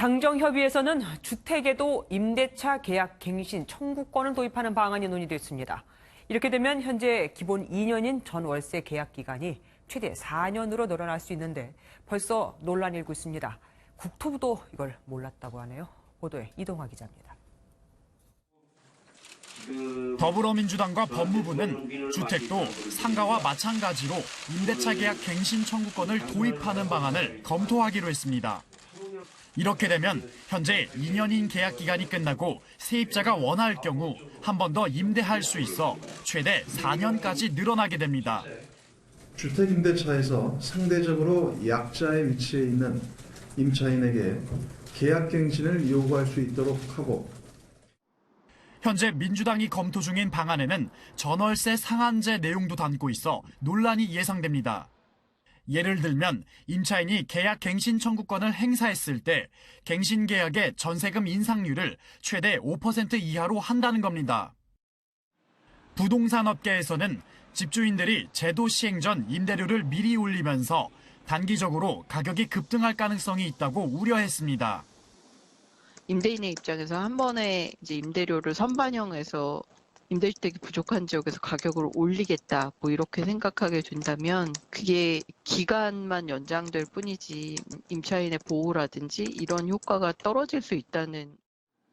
당정협의회에서는 주택에도 임대차 계약 갱신 청구권을 도입하는 방안이 논의됐습니다. 이렇게 되면 현재 기본 2년인 전 월세 계약 기간이 최대 4년으로 늘어날 수 있는데 벌써 논란이 일고 있습니다. 국토부도 이걸 몰랐다고 하네요. 보도에 이동화 기자입니다. 더불어민주당과 법무부는 주택도 상가와 마찬가지로 임대차 계약 갱신 청구권을 도입하는 방안을 검토하기로 했습니다. 이렇게 되면 현재 2년인 계약 기간이 끝나고 세입자가 원할 경우 한 번 더 임대할 수 있어 최대 4년까지 늘어나게 됩니다. 주택임대차에서 상대적으로 약자의 위치에 있는 임차인에게 계약갱신을 요구할 수 있도록 하고 현재 민주당이 검토 중인 방안에는 전월세 상한제 내용도 담고 있어 논란이 예상됩니다. 예를 들면 임차인이 계약 갱신 청구권을 행사했을 때 갱신 계약의 전세금 인상률을 최대 5% 이하로 한다는 겁니다. 부동산 업계에서는 집주인들이 제도 시행 전 임대료를 미리 올리면서 단기적으로 가격이 급등할 가능성이 있다고 우려했습니다. 임대인의 입장에서 한 번에 이제 임대료를 선반영해서 임대주택이 부족한 지역에서 가격을 올리겠다, 뭐 이렇게 생각하게 된다면 그게 기간만 연장될 뿐이지 임차인의 보호라든지 이런 효과가 떨어질 수 있다는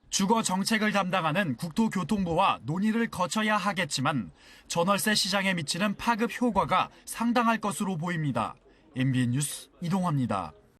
주거 정책을 담당하는 국토교통부와 논의를 거쳐야 하겠지만 전월세 시장에 미치는 파급 효과가 상당할 것으로 보입니다. MBN 뉴스 이동화입니다.